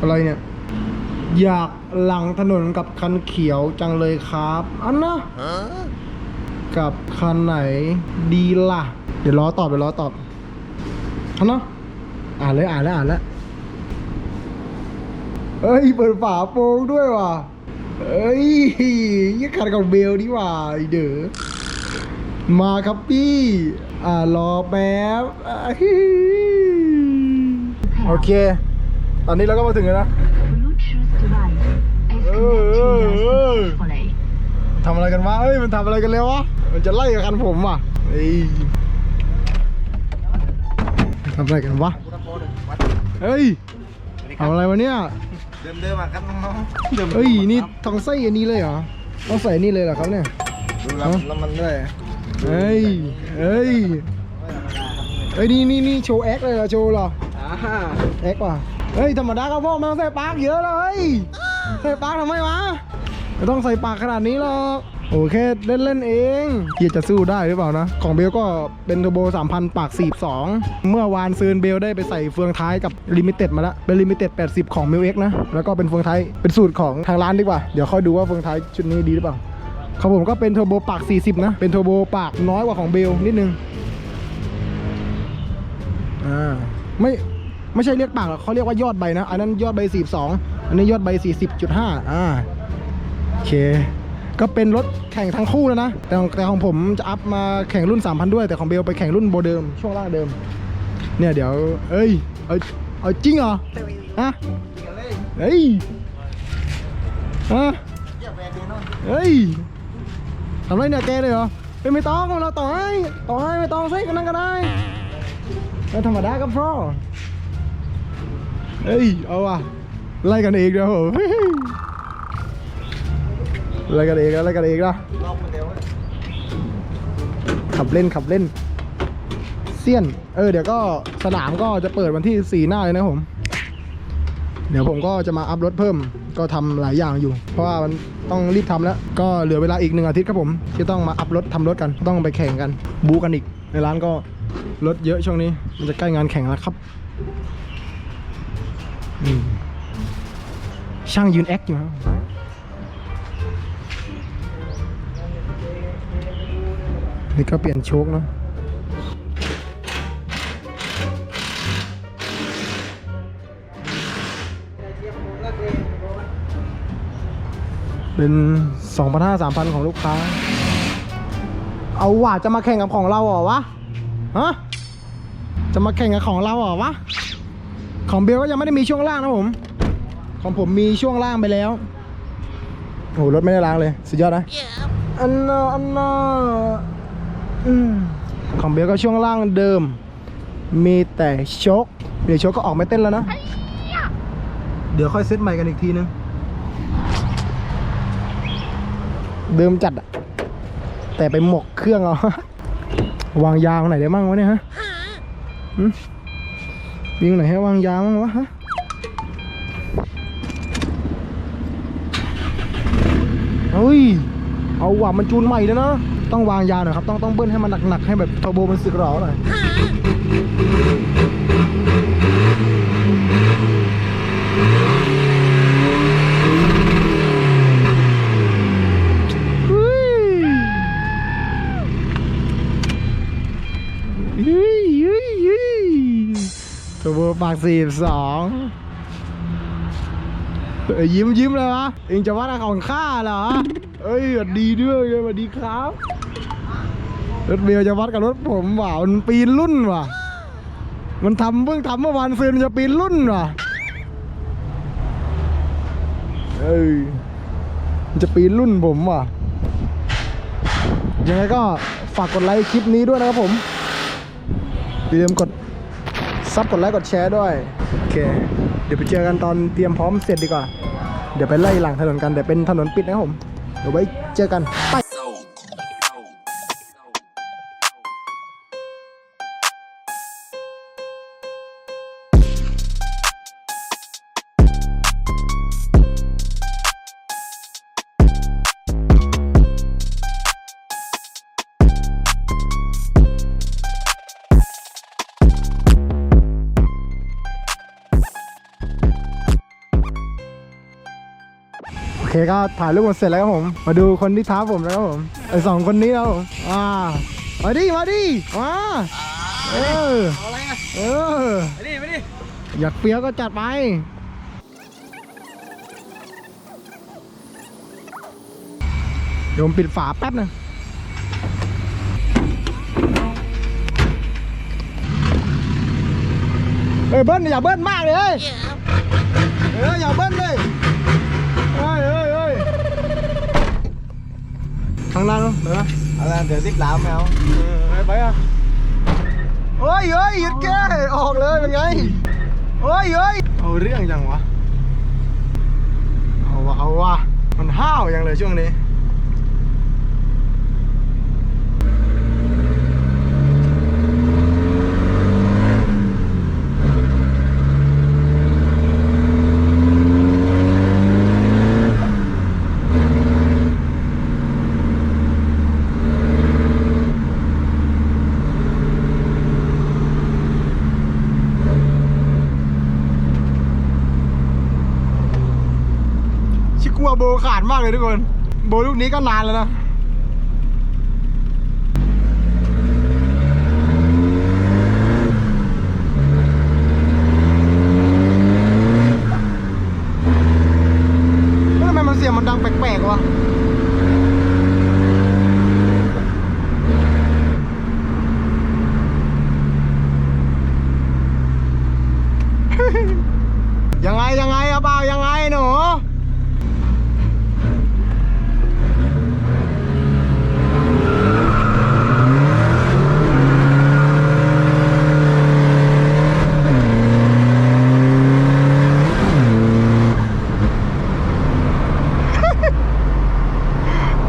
อะไรเนี่ย อยากหลังถนนกับคันเขียวจังเลยครับ อันนะกับคันไหนดีล่ะ เดี๋ยวรอตอบเดี๋ยวรอตอบอันนะอ่านเลยอ่านแล้วอ่านแล้วเอ้ยเปิดฝาโปรงด้วยว่ะเอ้ยยี่คันกับเบลดีกว่าไอเด้อมาครับพี่ อ่ารอแป๊บอ่าฮิโอเค ตอนนี้เราก็มาถึงแล้วนะ Bluetooth device is เออ connected เออเออ successfully. ทำอะไรกันวะเอ้ยมันทำอะไรกันแล้ววะ มันจะไล่กับคันผมว่ะเอ้ยทำอะไรกันวะ เฮ้ยทำอะไรวะเนี่ย เดิมเดิมๆอะครับน้องๆเดิมๆเฮ้ยนี่ทองไส้อันนี้เลยเหรอต้องใส่นี่เลยเหรอครับเนี่ยดูแล้วแล้วมันด้วยเฮ้ยเฮ้ยเฮ้ยนี่นี่นี่โชว์แอคเลยเหรอโชว์เหรออ่าแอคว่ะ เฮ้ยธรรมดาก็พ่อมันต้องใส่ปากเยอะเลยใส่ปากทำไมวะไม่ต้องใส่ปากขนาดนี้หรอกโอเคเล่นเล่นเองเฮียจะสู้ได้หรือเปล่านะ ของเบลก็เป็นเทอร์โบ3,000 ปาก 42 เมื่อวานซืนเบลได้ไปใส่เฟืองท้ายกับลิมิเต็ดมาแล้วเป็นลิมิเต็ด80 ของมิวเอ็กนะ แล้วก็เป็นเฟืองท้าย เป็นสูตรของทางร้านดีกว่า เดี๋ยวค่อยดูว่าเฟืองท้ายชุดนี้ดีหรือเปล่าของผมก็เป็นเทอร์โบปาก 40 นะ เป็นเทอร์โบปากน้อยกว่าของเบลนิดนึงอ่าไม่ ไม่ใช่เรียกปากหรอกเขาเรียกว่ายอดใบนะ อันนั้นยอดใบ42อันนี้ยอดใบ40.5อ่าโอเค ก็เป็นรถแข่งทั้งคู่แล้วนะ แต่ของแต่ของผมจะอัพมาแข่งรุ่น 3,000 ด้วยแต่ของเบลไปแข่งรุ่นโบเดิมช่วงล่างเดิม เนี่ยเดี๋ยว เอ้ยเอาเอาจริงเหรอฮะเฮ้ยฮะเฮ้ยทำไรเนี่ยแกเลยเหรอเป็นไม่ต้องเราต่อให้ต่อให้ไม่ต้องใส่กันนั่นก็ได้ธรรมดากับพ่อ เฮ้ย เอาว่ะ ไล่กันเองเดี๋ยวผมไล่กันเองนะไล่กันเองนะลองมาเดี๋ยวขับเล่นขับเล่นเซียน เออ เดี๋ยวก็สนามก็จะเปิดวันที่สี่หน้าเลยนะผม เดี๋ยวผมก็จะมาอัพรถเพิ่ม ก็ทำหลายอย่างอยู่ เพราะว่ามันต้องรีบทำแล้ว ก็เหลือเวลาอีกหนึ่งอาทิตย์ครับผม ที่ต้องมาอัพรถทำรถกัน ต้องไปแข่งกัน บูกันอีก ในร้านก็รถเยอะช่วงนี้ มันจะใกล้งานแข่งแล้วครับ ช่างยืนแอคอยู่ครับนี่ก็เปลี่ยนโชคเนาะเป็นสองพันห้าสามพันของลูกค้า เอาว่ะจะมาแข่งกับของเราเหรอวะ ฮะ จะมาแข่งกับของเราเหรอวะ ของเบลก็ยังไม่ได้มีช่วงล่างนะผม ของผมมีช่วงล่างไปแล้วโอ้โหรถไม่ได้ล้างเลย สุดยอดนะอันน่ะอันน่ะอืมของเบลก็ช่วงล่างเดิม มีแต่โชคเดี๋ยวโชคก็ออกไม่เต้นแล้วนะ เดี๋ยวค่อยเซตใหม่กันอีกทีนึง เดิมจัดอะแต่ไปหมกเครื่องเอา วางยางไหนได้มั่งวะเนี่ยฮะหึ มีตรงไหนให้วางยางมั่งวะฮะเฮ้ย เอาว่ะมันจูนใหม่แล้วนะ ต้องวางยาหน่อยครับ ต้องต้องเบิ้ลให้มันหนักๆ ให้แบบทอร์โบมันสึกหรอหน่อย เฮ้ยเฮ้ยเฮ้ยเฮ้ย เทอร์ปากสี่สองยิ้มยิ้มเลยวะเองจะว่าอะไรของข้าเหรอเอ้ยสวัสดีด้วยสวัสดีครับ รถเบลจะวัดกับรถผมว่ะมันปีนรุ่นว่ะ มันทำเพิ่งทำเมื่อวานซื้อมันจะปีนรุ่นว่ะเอ้ยมันจะปีนรุ่นผมว่ะ ยังไงก็ฝากกดไลค์คลิปนี้ด้วยนะครับผมอย่าลืมกด ซับกดไลค์กดแชร์ด้วย โอเค เดี๋ยวไปเจอกันตอนเตรียมพร้อมเสร็จดีกว่า เดี๋ยวไปไล่หลังถนนกันเดี๋ยวเป็นถนนปิดนะผม เดี๋ยวไว้เจอกันไป เคก็ถ่ายรูปหมดเสร็จแล้วครับผม มาดูคนที่ท้าผมแล้วครับผมไอสองคนนี้แล้วอ่ามาดิมาดิมาเออเอาอะไรอะเออไปดิไปดิอยากเปรี้ยวก็จัดไปเดี๋ยวผมปิดฝาแป๊บหนึงเอ้ยเบิ้ลอย่าเบิ้ลมากเลยเอ้ยเอออย่าเบิ้ลเลย ข้างล่างเนอะเดี๋ยวนะอะไรเดี๋ยวรีบล้างแมวไปไปอะเฮ้ยเฮ้ยหยุดแกออกเลยเป็นไงเฮ้ยเฮ้ยเอาเรื่องจังวะ เอาวะเอาวะมันห้าวอย่างเลยช่วงนี้ ชิกลัวโบขาดมาก เลยทุกคน โบลูกนี้ก็นานแล้วนะทำไมมันเสียงมันดังแปลกๆวะยังไงยังไงอะเปล่ายังไงหนู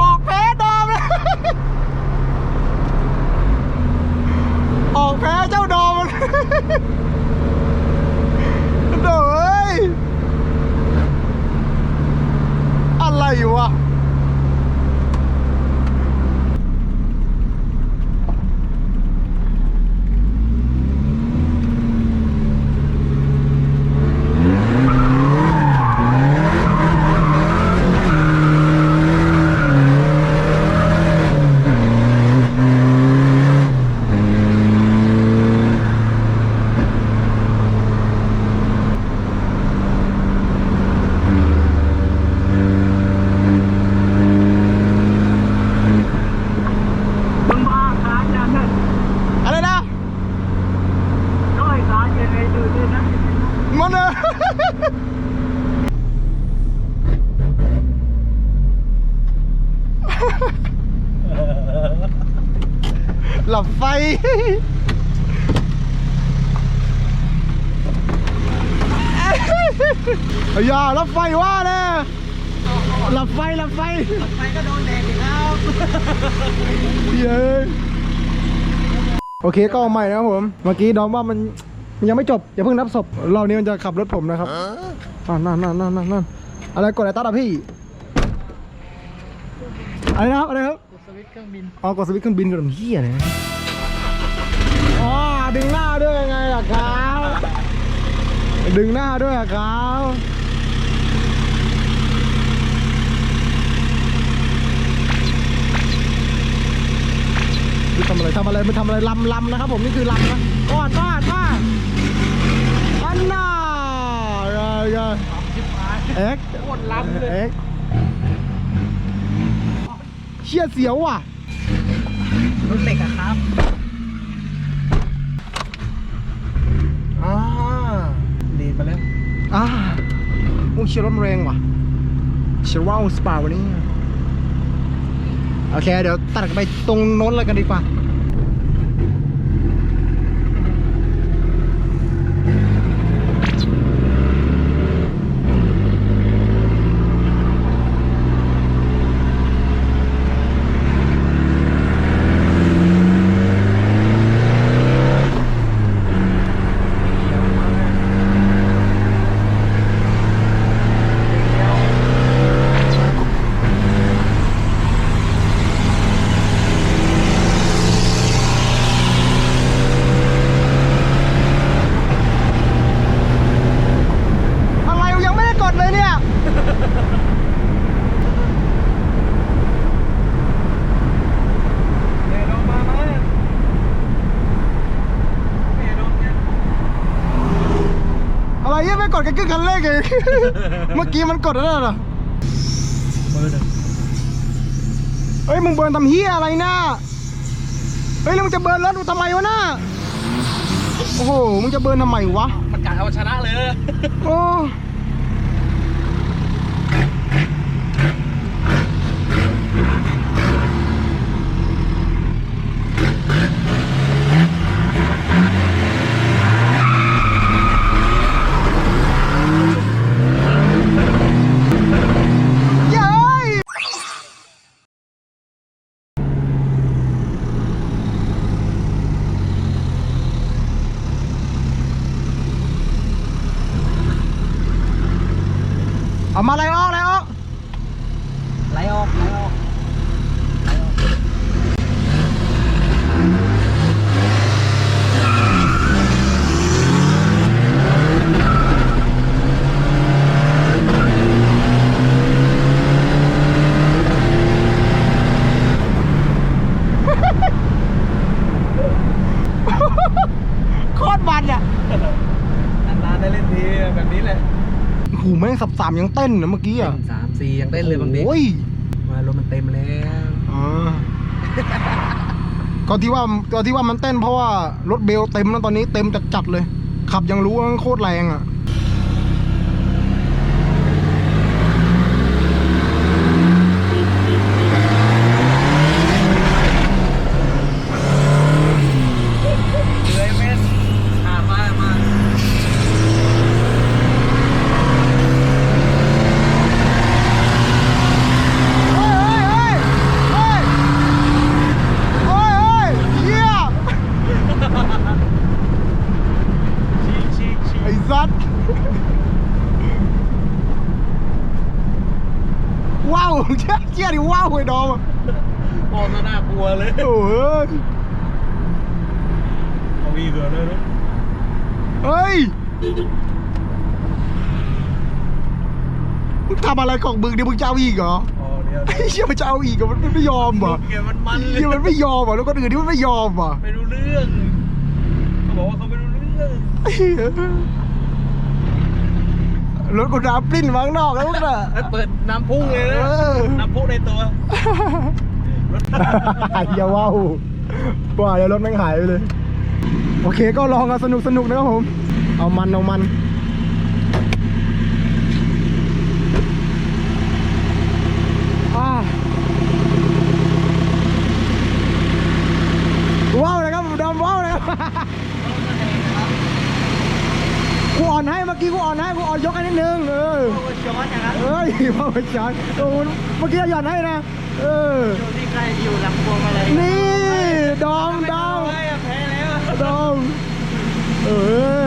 ออกแพ้ดอมเลย ออกแพ้เจ้าดอมมัน โถ่เอ้ย อะไรอยู่วะ มึงบ้าขาจังนะ อะไรนะ น้อยขายังไงดูดินะ มันเนอะ หลับไฟ อย่าหลับไฟว่าแน่หลับไฟหลับไฟไปก็โดนแดดอีกแล้วเย้โอเคก็เอาใหม่นะครับผม เมื่อกี้ดอมว่ามันมันยังไม่จบ อย่าเพิ่งนับศพรอบนี้มันจะขับรถผมนะครับอ่านั่นนั่นนั่นนั่นนั่นอะไรกดอะไรตัดอะพี่อะไรนะครับอะไรครับสวิตช์เครื่องบินอ๋อกดสวิตช์เครื่องบินกับเฮียเลย อ๋อดึงหน้าด้วยยังไงล่ะครับดึงหน้าด้วยครับนี่ทำอะไรทำอะไรไม่ทำอะไรลำลำนะครับผมนี่คือลำนะก้อนก้อนก้อนอันน่าเอ็กโคตรลำเลยเอ็กเชี่ยเสียวว่ะรถเหล็กอะครับ อ่า ดีดมาแล้ว อ่าโอ้เชียร์รถแรงว่ะเชียร์ว่าวสปาวันนี้โอเค เดี๋ยวตัดกันไปตรงโน้นเลยกันดีกว่า ก็คันเร่งเองเมื่อกี้มันกดอะไรเหรอเบอร์หนึ่งเฮ้ยมึงเบิร์นทำเฮียอะไรน่ะเฮ้ยแล้วมึงจะเบิร์นรถกูทำไมวะน่ะโอ้โหมึงจะเบิร์นทำไมวะมันกะเอาชนะเลยโอ้เย้ย เอามาอะไรออกอะไรออก ไหลออกไหลออก โคตรมันอะ นานๆได้เล่นทีแบบนี้แหละ โอ้โหแม่ง สับสามยังเต้นนะเมื่อกี้อะสามสี่ยังเต้นเลยบางทีโอ้ยมารถมันเต็มแล้วอ่าก็ที่ว่าก็ที่ว่ามันเต้นเพราะว่ารถเบลเต็มแล้วตอนนี้เต็มจัดๆเลย ขับยังรู้ว่ามันโคตรแรงอะ เลยเม่นอ่ามามา เฮ้ยเฮ้ยเฮ้ยเฮ้ยเฮีย ชิกชิกชิก ไอ้สัต ว์ว้าวเชี่ยเชี่ยดิว้าวไอ้ดอมอะมองน่ากลัวเลยโอ้ยเอาวีเกินเลยนะเฮ้ยมึงทำอะไรของมึงเนี่ยมึงจะเอาอีกเหรออ๋อเดี๋ยวไอ้เชี่ยมันจะเอาอีกเหรอมันไม่ยอมเหรอเกมมันมันเลเชี่ยมันยไม่ยอมเหรอแล้วคนอื่นที่มันไม่ยอมเหรอไม่รู้เรื่องเขาบอกว่าเขาไม่รู้เรื่อง รถกูดาปลิ้นมาข้างนอกแล้วมึงน่ะเปิดน้ำพุ่งเลยนะเออน้ำพุ่งในตัวรถอย่าว้าวว่าเดี๋ยวรถแม่งหายไปเลย โอเคก็ลองกันสนุกสนุกๆนะครับผม เอามันเอามันอ่าว้าวนะครับผมดำว้าวนะครับ กู อ่อนให้เมื่อกี้กูอ่อนให้กูอ่อนยกให้นิดนึงเออย้อนอย่างนั้นเอ้ยพ่อประชานโอ้โหเมื่อกี้หย่อนให้นะเอออยู่ที่ใกล้อยู่ลำพวงอะไรนี่ดอมดอมแพ้แล้วดอมเออ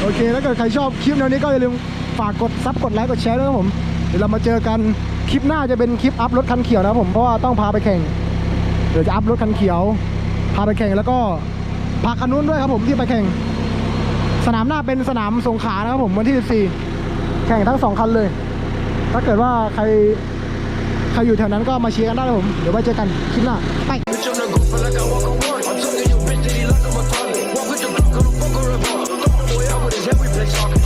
โอเคถ้าเกิดใครชอบคลิปแนวนี้ก็อย่าลืมฝากกดซับกดไลค์กดแชร์ด้วยครับผมเดี๋ยวเรามาเจอกันคลิปหน้าจะเป็นคลิปอัพรถคันเขียวนะครับผมเพราะว่าต้องพาไปแข่งเดี๋ยวจะอัพรถคันเขียว พาไปแข่งแล้วก็พาคันนู้นด้วยครับผมที่ไปแข่ง สนามหน้าเป็นสนามสงขานะครับผมวันที่ 14 แข่งทั้ง 2 คันเลย ถ้าเกิดว่าใครใครอยู่แถวนั้นก็มาเชียร์กันได้ผม เดี๋ยวไว้เจอกันคลิปหน้าไป Talking.